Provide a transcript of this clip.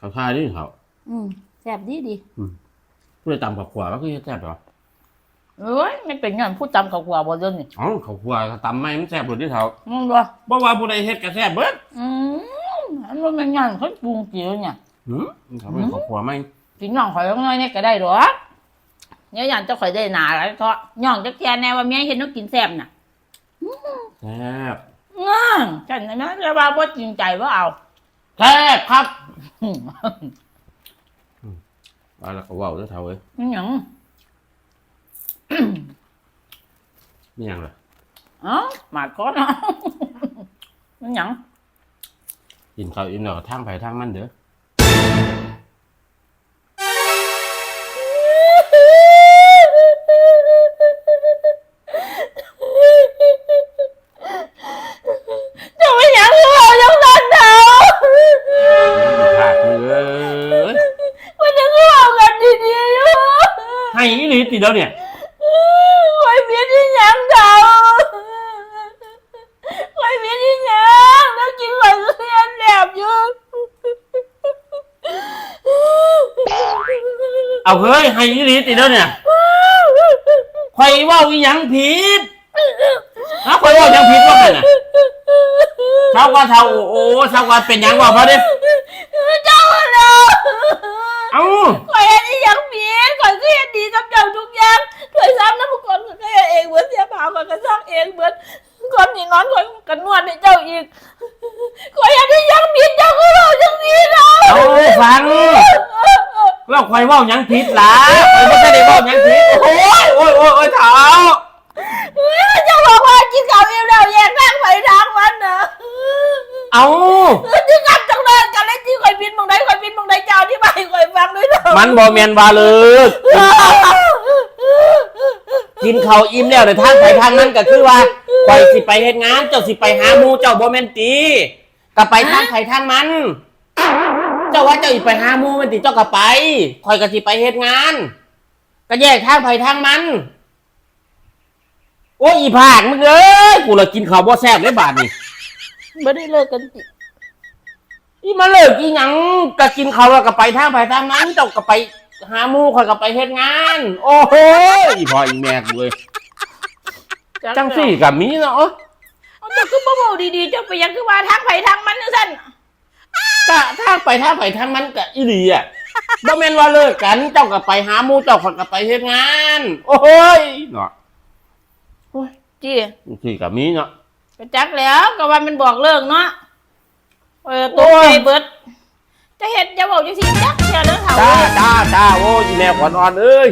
เขาทายดิเขาอืมแซ่บดีดีเพื่อตำกับขวาแล้วก็จะแซ่บเหรอเอ้ยไม่เป็นงานพูดจำเขากว่าบ่เดินนี่อ๋อเขาขวาเขาตำไม่มันแซ่บหมดที่เขามึงบ่บ่ว่าผู้ใดเฮ็ดก็แซ่บเบิดอืมอันนั้นเป็นงานคนปรุงเจียวเนี่ยหืมเขาเป็นเขาขวาไม่กินน้องข่อยน้อยเนี่ยก็ได้หรอกเนี่ยอย่างเจ้าข่อยได้หนาแล้วเถาะย่องจักแกแน่ว่าเมียเห็นน้องกินแซ่บน่ะแซ่บง่างฉันนะแล้วว่าบ่จริงใจว่าเอา แซ่บครับอืมว่าแล้วก็เว้าเด้อเท่าเอ้ยมันหยังนี่หยังล่ะเอ้ามาก่อนเนาะมันหยัง กินข้าวอิ่มแล้วก็ทางไปทางมันเด้อ ให้อีหลีติแล้วเนี่ย คอยเมียที่หยังเจ้าคอยเมียที่หยังแล้วกินคอยเลียนแหลบอยู่เอาเฮ้ยให้อีหลีติแล้วเนี่ยข่อยเว้าอีหยังผิดฮะข่อยเว้าหยังผิดว่ากันน่ะเช้าว่าเช้าโอ้โอ้เช้าว่าเป็นหยังว่าบ่เด้เจ้าเนาะเอ้า เห็นดีกับเจ้าทุกอย่างคอยซ้ำน้ำก่อนคอยก็เห็นเองเหมือนเสียเปล่าคอยก็สร้างเองเหมือนก่อนนี่นอนคอยกันนวดให้เจ้าอีกคอยเห็นที่หยังเมียเจ้าก็เราจังนี้เนาะเอาฟัง แล้วข่อยเว้าหยังผิดล่ะข่อยบ่ได้เว้าหยังผิด มันบ่แมนวาเลิกกินเขาวอิ่มแล้วแต่ทางไปทางนั้นก็คือว่าข่อยสิไปเฮ็ดงาน เจ้าสิไปหาหมูเจ้าบ่แมนติก็ไปทางไผทางมัน เจ้าว่าเจ้าสิไปหาหมูมันติเจ้าก็ไปข่อยก็สิไปเฮ็ดงาน ก็แยกทางไผทางมัน โอ้ยอีผากมึงเอ้ยกูเละกินข้าวบ่แซ่บเลยบาดนี้ ไม่ได้เลิกกันจิ อีมาเลิกอีหยังก็กินข้าวแล้วก็ไปทางไผทางมันเจ้าก็ไปหาหมู่ข่อยก็ไปเฮ็ดงาน โอ้โหอีพ่ออีแม่กูเอ้ยจังสี่ก็มีเนาะเอาเจ้าคือบ่เบาดีๆเจ้าไปยังคือว่าทางไปทางมันนั่นสั่นก็ทางไปทางไปทางมันก็อีหลีอะบ่แม่นว่าเลิกกัน เจ้าก็ไปหาหมู่เจ้าข่อยก็ไปเฮ็ดงาน โอ้ยเนาะจีจังสี่ก็มีเนาะก็จักแล้วก็ว่ามันบอกเลิกเนาะ เออโอ้ตัวยใจเบิดจะเห็นจะบอกจังซี่จักเสียเรื่องเฒ่าจ้าจ้าจ้าโอ้ยอีแม่ขวัญอ่อนเอ้ย